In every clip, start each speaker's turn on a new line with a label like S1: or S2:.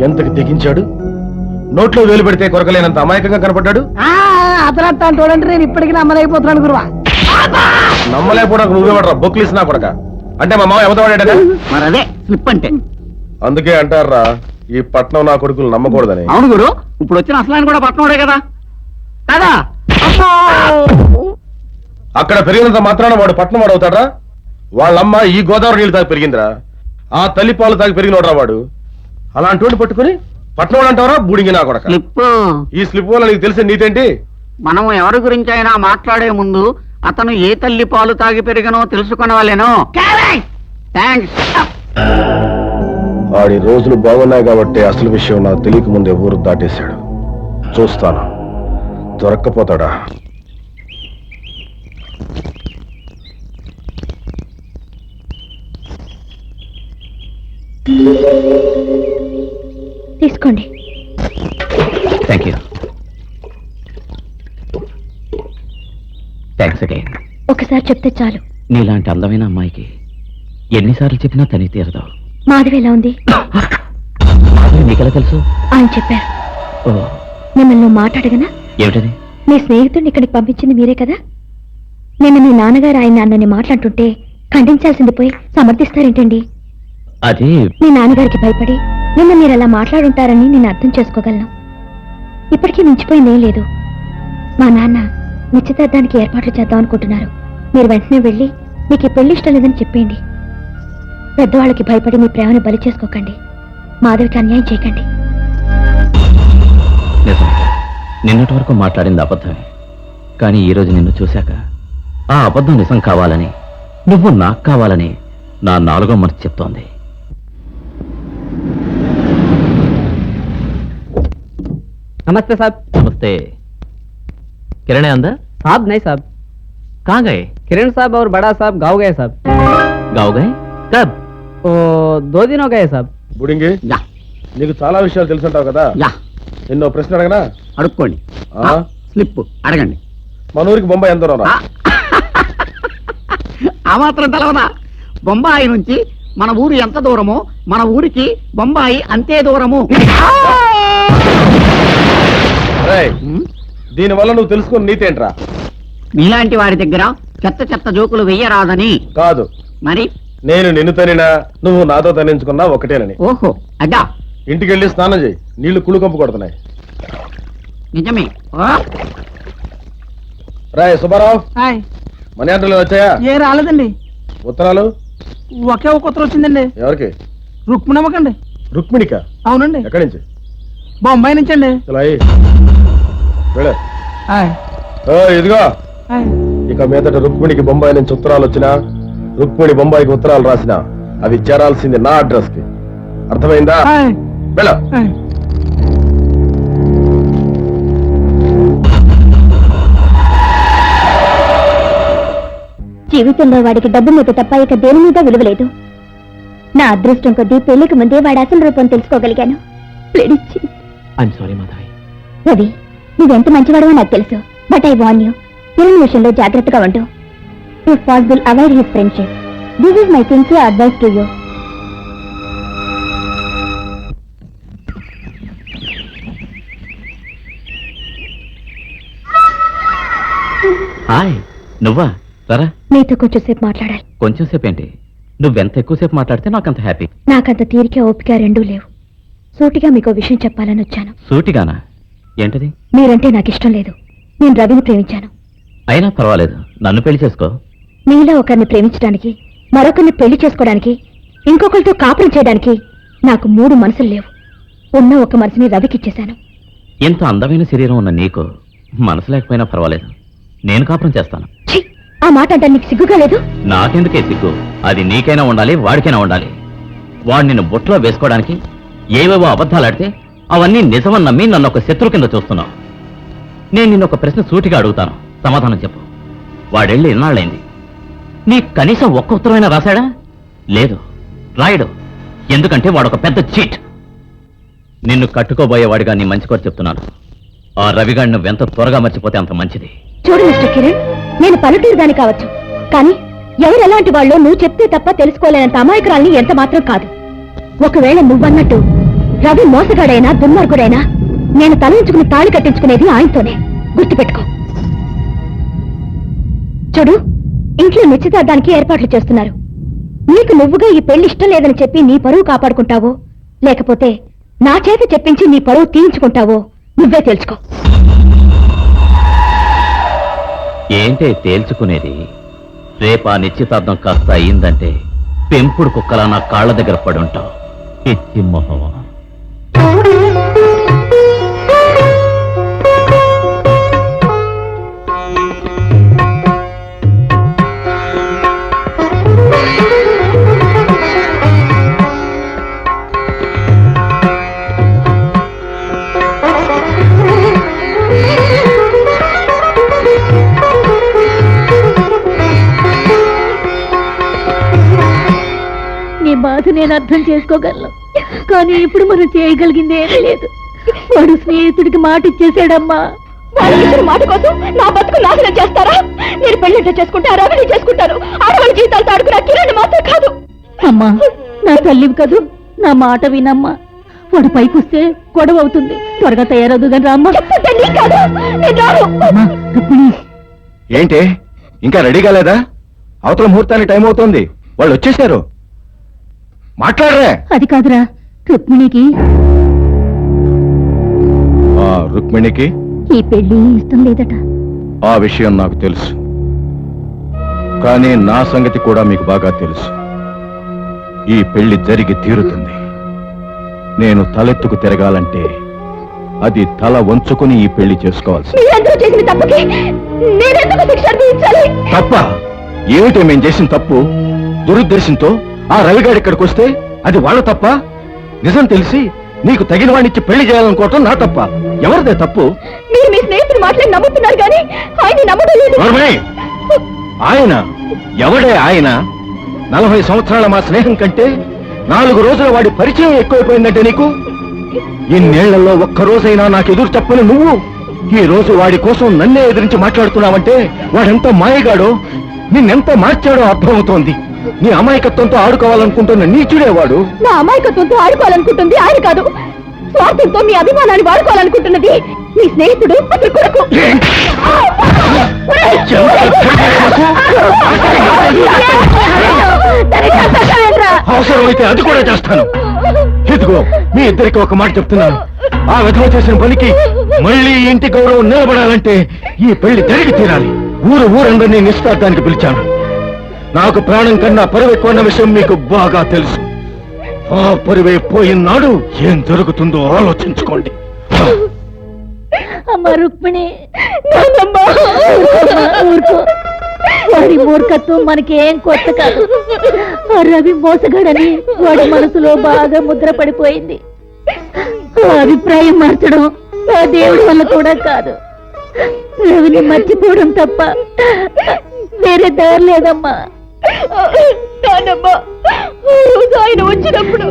S1: ఎంతకి తెగించాడు? నోట్లో వేలు పెడితే కొరకలేనంత అమాయకంగా కనపడ్డాడు?
S2: అతనత్తా చూడండి నేను ఇప్పటికీ నమ్మలేకపోతున్నాను గురువా.
S1: నమ్మలేకపోవడానికి నువ్వే పడరా బొక్లీస్ నా కొడక. అంటే మా మామ ఎవతవాడా
S3: మరి అదే స్లిప్ అంటే.
S1: అందుకే అంటారా ఈ పట్నం నా కొడుకులు నమ్మకూడదని.
S3: అవును గురు ఇప్పుడు వచ్చిన అసలాయన కూడా పట్నోడే కదా. కదా?
S1: అక్కడ పెరిగినంత మాత్రాన వాడు పట్నం వాడు అవుతాడా వాళ్ళమ్మ ఈ గోదావరి నీళ్ళు తాగి పెరిగిందిరా. ఆ తల్లి పాలు తాగి పెరిగినోడ్రా వాడు. అలాంటి వాడిని పట్టుకుని పట్నం వాడు అంటావరా బూడింగి నా కొడక?
S3: స్లిప్
S1: ఈ స్లిప్ వల్ల నీకు తెలిసిన నీతేంటి?
S3: మనం ఎవరి గురించి అయినా మాట్లాడే ముందు అతను ఏ తల్లి పాలు తాగి పెరిగనో తెలుసుకునేవాళ్ళేనో థ్యాంక్స్
S1: వాడి రోజులు బాగున్నాయి కాబట్టి అసలు విషయం నాకు తెలియక ముందే ఊరు దాటేశాడు. చూస్తాను. దొరక్కపోతాడా?
S4: తీసుకోండి.
S3: థ్యాంక్ యూ థ్యాంక్స్ అగైన్
S4: ఒకసారి చెప్తే చాలు.
S3: నీలాంటి అందమైన అమ్మాయికి ఎన్నిసార్లు చెప్పినా తని తీరదు.
S4: మాధవి ఎలా ఉంది?
S3: మాధవి నీకెలా తెలుసు?
S4: ఆయన చెప్పారు.
S3: ఓ.
S4: మిమ్మల్ని మాట్లాడగనా?
S3: ఏమిటది?
S4: మీ స్నేహితుడిని ఇక్కడికి పంపించింది మీరే కదా? నిన్న మీ నాన్నగారు ఆయన అన్నని మాట్లాడుతుంటే ఖండించాల్సింది పోయి సమర్థిస్తారేంటండి?
S3: అది
S4: మీ నాన్నగారికి భయపడి నిన్న మీరు అలా మాట్లాడుంటారని నేను అర్థం చేసుకోగలను. ఇప్పటికీ మించిపోయిందేం లేదు. మా నాన్న నిశ్చితార్థానికి ఏర్పాట్లు చేద్దాం అనుకుంటున్నారు. మీరు వెంటనే వెళ్ళి మీకు పెళ్ళి ఇష్టం లేదని చెప్పేయండి. పెద్దవాళ్ళకి భయపడి మీ ప్రేమను బలి చేసుకోకండి. మాధవికి అన్యాయం చేయకండి.
S3: నిన్నటి వరకు మాట్లాడింది అబద్ధమే. కానీ ఈ రోజు నిన్ను చూశాక ఆ అబద్ధం నిజం కావాలని నువ్వు నాకు కావాలని నా నాలుగో మనసు చెప్తోంది.
S2: नमस्ते साहब
S3: నమస్తే కిరణే అందా
S2: साहब नहीं साहब
S3: कहाँ गए
S2: किरण साहब और बड़ा साहब गाँव गए साहब
S3: गाँव गए कब
S2: ओ दो दिन हो गए साहब
S1: బుడింగి
S3: యా
S1: నీకు చాలా విషయాలు తెలుసుంటావు కదా
S3: యా
S1: ఎన్నో ప్రశ్న అడగనా
S3: అడుక్కోండి
S1: ఆ?
S3: స్లిప్ అడగండి
S1: మన ఊరికి బొంబాయి ఎంత దూరం రా?
S3: ఆ మాత్రం తెలవదా బొంబాయి నుంచి మన ఊరు ఎంత దూరమో మన ఊరికి బొంబాయి అంతే దూరము
S1: రేయ్,
S3: ఉమ్,
S1: దీని వల్ల నువ్వు తెలుసుకున్న నీతేంట్రా
S3: మీలాంటి వారి దగ్గర చెత్త చెత్త జోకులు వెయ్యరాదని
S1: కాదు.
S3: మరి?
S1: నేను నిన్ను తనినా నువ్వు నాతో తనించుకున్నా ఒకటేనని.
S3: ఓహో అడ్డా
S1: ఇంటికి వెళ్ళి స్నానం చేయి. నీళ్ళు కుళ్ళు కంపు కొడుతున్నాయి.
S3: నిజమే. ఓ,
S1: రాయ్ సుబ్బారావు.
S2: హాయ్.
S1: మనీ ఆర్డర్లు వచ్చాయా?
S2: ఏ రాలేదండి.
S1: ఉత్తరాలు?
S2: ఒకే ఒక ఉత్తరం వచ్చిందండి.
S1: ఎవరికి?
S2: రుక్మిణమ్మకండి.
S1: రుక్మిణిక?
S2: అవునండి.
S1: ఎక్కడి నుంచి?
S2: బొంబాయి నుంచి అండి
S1: ఇలా అయ్యి. వెళ్ళు. ఓ, ఇదిగో. ఇక మీదట రుక్మిణికి బొంబాయి నుంచి ఉత్తరాలు వచ్చినా రుక్మిణి బొంబాయికి ఉత్తరాలు రాసినా అవి చేరాల్సింది నా అడ్రస్కి అర్థమైందా వెళ్ళ.
S4: జీవితంలో వాడికి డబ్బు మీద తప్ప ఇక దేని మీద విలువలేదు. నా అదృష్టం కొద్దీ పెళ్ళికి ముందే వాడి అసలు రూపం తెలుసుకోగలిగాను.
S3: సారీ మాధవి.
S4: రవి నువ్వెంత మంచివాడవో నాకు తెలుసు. But I want you Kiran విషయంలో జాగ్రత్తగా ఉండు. If possible avoid his friendship this is my sincere advice to you
S3: hi నువ్వా? సరా
S4: నీతో కొంచెంసేపు మాట్లాడాలి.
S3: కొంచెం సేపు ఏంటి నువ్వెంత ఎక్కువసేపు మాట్లాడితే నాకంత హ్యాపీ
S4: నాకంత తీరిక ఓపిక రెండూ లేవు. సూటిగా మీకు విషయం చెప్పాలని వచ్చాను.
S3: సూటిగానా? ఏంటది?
S4: మీరంటే నాకు ఇష్టం లేదు. నేను రవిని ప్రేమించాను.
S3: అయినా పర్వాలేదు. నన్ను పెళ్ళి చేసుకో.
S4: మీలో ఒకరిని ప్రేమించడానికి మరొకరిని పెళ్ళి చేసుకోవడానికి ఇంకొకరితో కాపురం చేయడానికి నాకు మూడు మనసులు లేవు. ఉన్న ఒక మనసుని రవికిచ్చేశాను
S3: ఇంత అందమైన శరీరం ఉన్న నీకు మనసు లేకపోయినా పర్వాలేదు. నేను కాపురం చేస్తాను.
S4: ఛీ! ఆ మాట అంటే నీకు సిగ్గుగా లేదు?
S3: నాకెందుకే సిగ్గు? అది నీకైనా ఉండాలి వాడికైనా ఉండాలి. వాడు నిన్ను బుట్టలో వేసుకోవడానికి ఏవేవో అబద్ధాలు ఆడితే అవన్నీ నిజమని నమ్మి నన్ను ఒక శత్రు కింద చూస్తున్నావు. నేను నిన్ను ఒక ప్రశ్న సూటిగా అడుగుతాను. సమాధానం చెప్పు. వాడెళ్ళి ఎన్నాళ్ళైంది నీ కనీసం ఒక్క ఉత్తరమైనా రాశాడా? లేదు. రాయడు. ఎందుకంటే వాడు ఒక పెద్ద చీట్. నిన్ను కట్టుకోబోయేవాడిగా నీ మంచి కోరి చెప్తున్నాను. ఆ రవిగాడిని ఎంత త్వరగా మర్చిపోతే అంత మంచిది.
S4: చూడు మిస్టర్ కిరణ్ నేను పల్లెటూరు దాని కావచ్చు. కానీ ఎవరు ఎలాంటి వాళ్ళు నువ్వు చెప్తే తప్ప తెలుసుకోలేనంత అమాయకురాల్ని ఎంత మాత్రం కాదు. ఒకవేళ నువ్వన్నట్టు
S5: రవి మోసగాడైనా దుర్మార్గుడైనా నేను తలంచుకుని తాళి కట్టించుకునేది ఆయనతోనే. గుర్తుపెట్టుకో. చూడు ఇంట్లో నిశ్చితార్థానికి ఏర్పాట్లు చేస్తున్నారు. నీకు నువ్వుగా ఈ పెళ్ళి ఇష్టం లేదని చెప్పి నీ పరువు కాపాడుకుంటావో లేకపోతే నా చేత చెప్పించి నీ పరువు తీయించుకుంటావో నువ్వే తెలుసుకో
S3: ఏంటే తేల్చుకునేది? రేపా నిశ్చితార్థం కాస్త అయిందంటే పెంపుడు కుక్కలా నా కాళ్ళ దగ్గర పడుంటావు. పిచ్చి మొహమా?
S5: బాధ నేను అర్థం చేసుకోగలను. కానీ ఇప్పుడు మనం చేయగలిగింది ఏమీ లేదు. వాడు స్నేహితుడికి మాట ఇచ్చేసాడమ్మా మాట కోసం నా బతుకు నాశనం చేస్తారా? నేను పెళ్ళింట చేసుకుంటే ఆ రవిని చేసుకుంటారు ఆడవాళ్ళ జీవితాలతో ఆడుకున్న కిరణ్ మాత్రం కాదు. అమ్మా నా తల్లివి కదూ? నా మాట వినమ్మా. వాడు పైకి వస్తే గొడవ అవుతుంది. త్వరగా తయారవుదు కానీ రామ్మా.
S6: ఏంటి? ఇంకా రెడీ కాలేదా? అవతల ముహూర్తానికి టైం అవుతోంది. వాళ్ళు వచ్చేసారు మాట్లాడరే.
S5: అది కాదురా. రుక్మిణికి?
S6: ఆ రుక్మిణికి?
S5: ఈ పెళ్ళి ఇష్టం లేదట.
S6: ఆ విషయం నాకు తెలుసు. కానీ నా సంగతి కూడా మీకు బాగా తెలుసు. ఈ పెళ్ళి జరిగి తీరుతుంది. నేను తలెత్తుకు తిరగాలంటే అది తల వంచుకుని ఈ పెళ్ళి చేసుకోవాల్సి
S5: మీరందరూ చేసిన తప్పుకి? నేనెందుకు శిక్ష అనుభవించాలి
S6: తప్ప! ఏమిటో మేం చేసిన తప్పు? దురుద్దేశంతో ఆ రవిగాడు ఇక్కడికి వస్తే అది వాళ్ళ తప్ప నిజం తెలిసి నీకు తగిన వాడినిచ్చి పెళ్ళి చేయాలనుకోవటం నా తప్ప ఎవరిదే తప్పు?
S5: మీరు మీ స్నేహితులు మాట్లాడి నమ్ముతున్నారు కానీ ఆయన!
S6: ఆయన ఎవడే ఆయన? నలభై సంవత్సరాల మా స్నేహం కంటే నాలుగు రోజుల వాడి పరిచయం ఎక్కువైపోయిందంటే నీకు? ఇన్నేళ్ళలో ఒక్క రోజైనా నాకు ఎదురు చెప్పని నువ్వు ఈ రోజు వాడి కోసం నన్నే ఎదిరించి మాట్లాడుతున్నావంటే వాడెంత మాయగాడో నిన్నెంత మార్చాడో అర్థమవుతోంది. నీ అమాయకత్వంతో ఆడుకోవాలనుకుంటున్న నీచుడే వాడు.
S5: నా అమాయకత్వంతో ఆడుకోవాలనుకుంటుంది ఆయన కాదు. స్వార్థంతో మీ అభిమానాన్ని వాడుకోవాలనుకుంటున్నది మీ స్నేహితుడు అతని కొడుకు.
S6: అవసరమైతే అది కూడా చేస్తాను. ఇదిగో మీ ఇద్దరికి ఒక మాట చెప్తున్నాను. ఆ విధవ చేసిన పనికి మళ్ళీ ఇంటి గౌరవం నిలబడాలంటే ఈ పెళ్ళి జరిగి తీరాలి. ఊరు ఊరందరినీ నిశ్చితార్థానికి పిలిచాను. నాకు ప్రాణం కన్నా పరువు ఎక్కువ విషయం మీకు బాగా తెలుసు. ఆ పరువే పోయినాడు ఏం జరుగుతుందో ఆలోచించుకోండి.
S5: అమ్మ రుక్మిణి వాడి మూర్ఖత్వం మనకి ఏం కొత్త కాదు. ఆ రవి మోసగాడని వాడి మనసులో బాగా ముద్ర పడిపోయింది. ఆ అభిప్రాయం మార్చడం ఆ దేవుడి వల్ల కూడా కాదు. రవిని మర్చిపోవడం తప్ప వేరే దారి లేదమ్మా. నానమ్మా ఆయన వచ్చినప్పుడు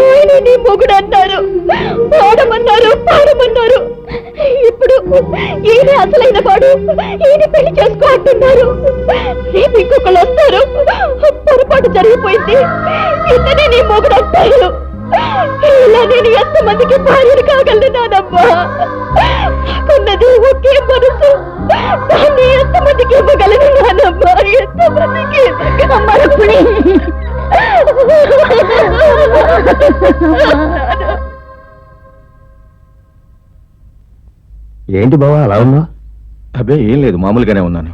S5: ఆయన నీ మొగుడు అన్నారు. పాడమన్నారు పాడమన్నారు. ఇప్పుడు ఈయన అసలైన వాడు. ఈయన పెళ్ళి చేసుకో అంటున్నారు రేపు ఇంకొకళ్ళు వస్తారు. పొరపాటు జరిగిపోయింది. ఇతనే నీ మొగుడు అంటారు. ఇలా నేను ఎంతమందికి భార్యను కాగలను నానమ్మా. నాకున్నది ఒకే మనసు. దాన్ని ఇవ్వగలను నానమ్మా
S6: ఏంటి బావా అలా ఉన్నా అబ్బే ఏం లేదు మామూలుగానే ఉన్నాను.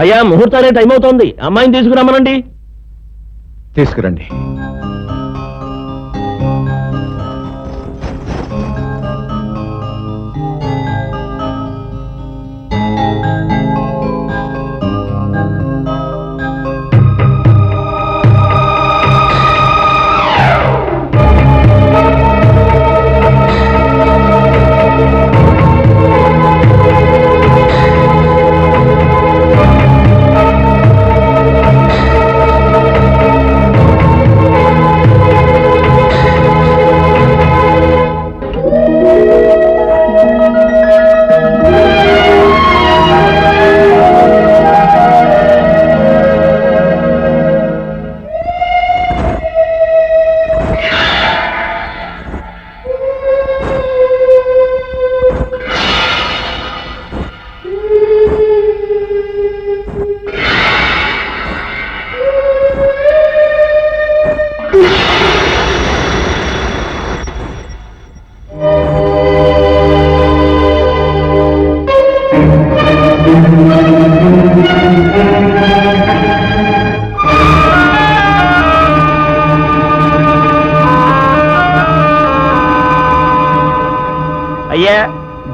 S7: అయ్యా ముహూర్తానికి టైం అవుతోంది. అమ్మాయిని తీసుకురమ్మనండి.
S6: తీసుకురండి.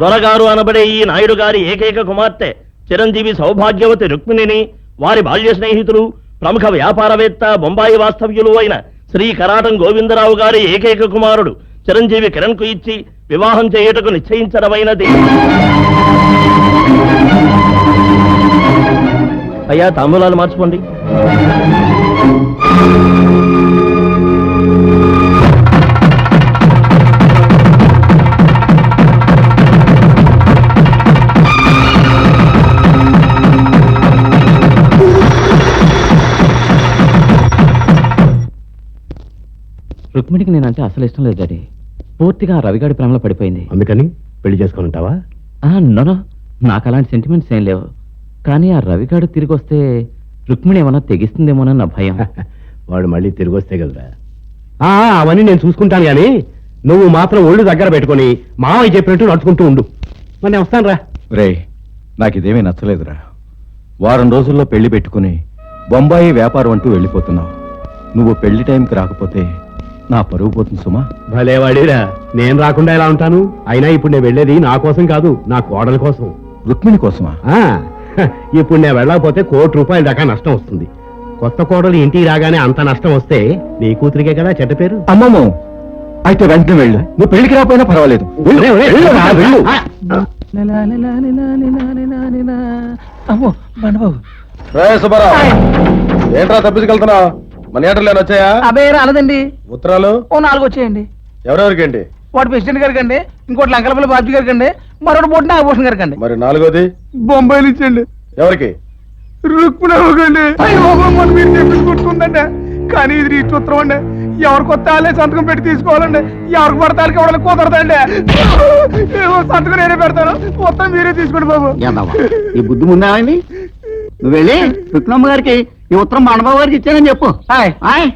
S7: దొరగారు అనబడే ఈ నాయుడు గారి ఏకైక కుమార్తె చిరంజీవి సౌభాగ్యవతి రుక్మిణిని వారి బాల్య స్నేహితులు ప్రముఖ వ్యాపారవేత్త బొంబాయి వాస్తవ్యులు అయిన శ్రీ కరాటం గోవిందరావు గారి ఏకైక కుమారుడు చిరంజీవి కిరణ్కు ఇచ్చి వివాహం చేయుటకు నిశ్చయించడమైనది. అయ్యా తాంబూలాలు మార్చుకోండి.
S3: రుక్మిణికి నేనంటే అసలు ఇష్టం లేదు డాడీ. పూర్తిగా రవిగాడి ప్రేమలో పడిపోయింది.
S8: అందుకని పెళ్ళి చేసుకుని ఉంటావా
S3: ఆ, నోనో నాకు అలాంటి సెంటిమెంట్స్ ఏం లేవు. కానీ ఆ రవిగాడు తిరిగి వస్తే రుక్మిణి ఏమన్నా తెగిస్తుందేమోనన్న నా భయం.
S8: వాడు మళ్ళీ తిరిగి వస్తే కదరా. ఆ, అవన్నీ నేను చూసుకుంటాను గాని నువ్వు మాత్రం ఒళ్ళు దగ్గర పెట్టుకొని మావయ్య చెప్పినట్టు నడుచుకుంటూ ఉండు. మరి నేను వస్తాను రా
S1: రే నాకు ఇదేమీ నచ్చలేదురా. వారం రోజుల్లో పెళ్ళి పెట్టుకుని బొంబాయి వ్యాపారం అంటూ వెళ్ళిపోతున్నావు. నువ్వు పెళ్ళి టైంకి రాకపోతే నా పరుగు పోతుంది సుమా.
S8: భలేవాడిరా నేను రాకుండా ఎలా ఉంటాను? అయినా ఇప్పుడు నేను వెళ్ళేది నా కోసం కాదు నా కోడల కోసం.
S1: రుక్మిణి కోసమా?
S8: ఆ ఇప్పుడు నేను వెళ్ళకపోతే కోటి రూపాయల దాకా నష్టం వస్తుంది. కొత్త కోడలు ఇంటికి రాగానే అంత నష్టం వస్తే నీ కూతురికే కదా చెడ్డ పేరు?
S1: అమ్మమ్మో అయితే వెంటనే వెళ్ళు. నువ్వు పెళ్ళికి రాపోయినా పర్వాలేదు. వెళ్ళు,
S8: ఒరేయ్, ఒరేయ్,
S1: వెళ్ళురా, వెళ్ళు.
S8: ఆ,
S2: అమ్మో బండబాబు.
S1: సుబ్బారావు ఏంట్రా తప్పించుకెళ్తున్నావు? మన ఏటర్లు వచ్చాయా?
S2: అబ్బాయి రాలేదండి.
S1: ఉత్తరాలు?
S2: ఓ నాలుగు వచ్చేయండి.
S1: ఎవరెవరికేంటి
S2: వాడు ప్రెసిడెంట్ గారికి అండి ఇంకోటి లంకలపల్లి బాబు గారికి అండి మరొకటి పోటీ నాగభూషణ్ గారికి అండి
S1: మరి నాలుగోది?
S2: బొంబాయి నుంచి అండి
S1: ఎవరికి
S2: రుక్మిణి మీరు కానీ ఇది రీచ్ ఉత్తరం అండి. ఎవరు కొత్త వాళ్ళే సంతకం పెట్టి తీసుకోవాలండి. ఎవరికి పడితే వాళ్ళకి ఎవరైనా కుదరదండి. ఏవో సంతకం నేనే పెడతాను. మొత్తం మీరే తీసుకోండి బాబు.
S9: ఈ బుద్ధి ముందా నువ్వు వెళ్ళి రుక్నమ్మ గారికి ఈ ఉత్తరం మండబాబు గారికి ఇచ్చానని చెప్పు.
S2: హాయ్
S9: ఆయ్.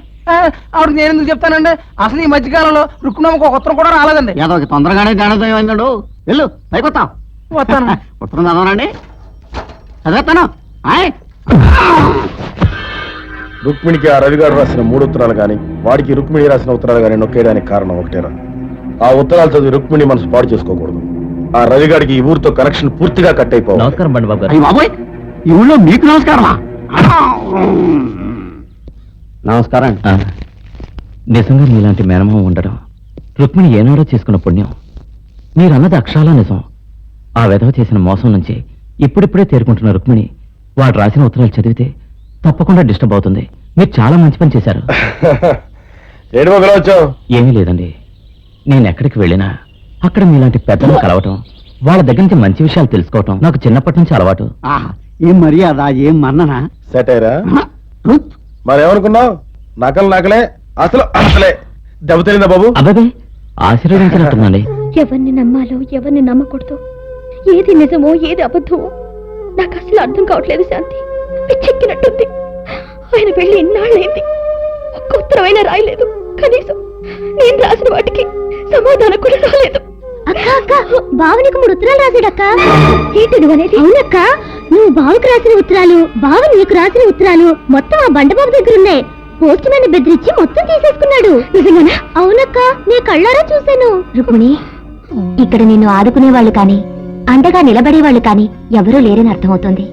S2: ఆవిడ నేను ఎందుకు చెప్తానండి? అసలు ఈ మధ్యకాలంలో రుక్మిణమ్మకి ఒక ఉత్తరం కూడా రాలేదండి.
S9: ఏదో ఒక తొందరగానే జ్ఞానోదయం అన్నాడు వెళ్ళు పైకొత్తాం.
S2: వస్తాను.
S9: ఉత్తరం చదవనండి. చదివేస్తాను. ఆయ్.
S1: రుక్మిణికి ఆ రవిగాడు రాసిన మూడు ఉత్తరాలు గాని వాడికి రుక్మిణి రాసిన ఉత్తరాలు గాని నొక్కేయడానికి కారణం ఒకటేరా. ఆ ఉత్తరాలు చదివి రుక్మిణి మనసు పాడు చేసుకోకూడదు. ఆ రవిగాడికి ఈ ఊరితో కనెక్షన్ పూర్తిగా కట్ అయిపోవాలి
S3: నమస్కారం బండి బాబు గారు.
S9: అయ్యి బాబోయ్. ఈ ఊళ్ళో మీకు నమస్కారమా? నమస్కారం.
S3: నిజంగా మీలాంటి మేనమామ ఉండడం రుక్మిణి ఏనాడో చేసుకున్న పుణ్యం. మీరన్నది అక్షరాల నిజం. ఆ వెధవ చేసిన మోసం నుంచి ఇప్పుడిప్పుడే తేరుకుంటున్న రుక్మిణి వాడు రాసిన ఉత్తరాలు చదివితే తప్పకుండా డిస్టర్బ్ అవుతుంది. మీరు చాలా మంచి పని చేశారు.
S1: ఏడు మొదలు వచ్చావు?
S3: ఏమీ లేదండి. నేను ఎక్కడికి వెళ్ళినా అక్కడ మీలాంటి పెద్దలు కలవటం వాళ్ళ దగ్గర నుంచి మంచి విషయాలు తెలుసుకోవటం నాకు చిన్నప్పటి నుంచి అలవాటు.
S9: ఏం మర్యాద ఏం మన్ననా?
S1: Set అయ్యరా
S9: Ruth.
S1: మరేమనుకున్నావు? నకలు నకలే అసలు అసలే. దెబ్బ తెలిందా బాబు?
S3: అబ్బాబే ఆశీర్వదించినట్టుందండి
S10: ఎవరిని నమ్మాలో ఎవరిని నమ్మకూడదు? ఏది నిజమో ఏది అబద్ధమో? నాకు అసలు అర్థం కావట్లేదు శాంతి. పిచ్చెక్కినట్టుంది ఆయన వెళ్ళి ఇన్నాళ్ళైంది. ఒక్క ఉత్తరమైనా రాయలేదు. కనీసం నేను రాసిన వాటికి సమాధానం కూడా రాలేదు. అక్క అక్క బావనికి మూడు ఉత్తరాలు రాసాడక్క ఏంటి నువ్వు అనేది? అవునక్క. నువ్వు బావకి రాసిన ఉత్తరాలు బావ నీకు రాసిన ఉత్తరాలు మొత్తం ఆ బండబాబు దగ్గర ఉన్నాయి పోస్ట్ మ్యాన్ బెదిరించి మొత్తం తీసేసుకున్నాడు. నిజంగానా అవునక్క నీ కళ్ళారా చూశాను. రుక్మిణి ఇక్కడ నిన్ను ఆదుకునే వాళ్ళు కానీ అండగా నిలబడే వాళ్ళు కానీ ఎవరూ లేరని అర్థమవుతోంది.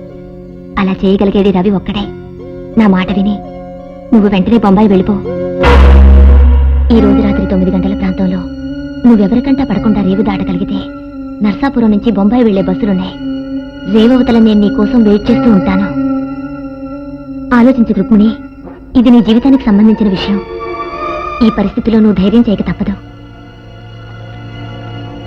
S10: అలా చేయగలిగేది రవి ఒక్కడే. నా మాట విని నువ్వు వెంటనే బొంబాయి వెళ్ళిపో. ఈ రోజు రాత్రి తొమ్మిది గంటల ప్రాంతంలో నువ్వెవరికంటా పడకుండా రేవు దాటగలిగితే నర్సాపురం నుంచి బొంబాయి వెళ్ళే బస్సులున్నాయి. రేవవతల నేను నీకోసం వెయిట్ చేస్తూ ఉంటాను. ఆలోచించు రుక్మిణి ఇది నీ జీవితానికి సంబంధించిన విషయం. ఈ పరిస్థితిలో నువ్వు ధైర్యం చేయక తప్పదు.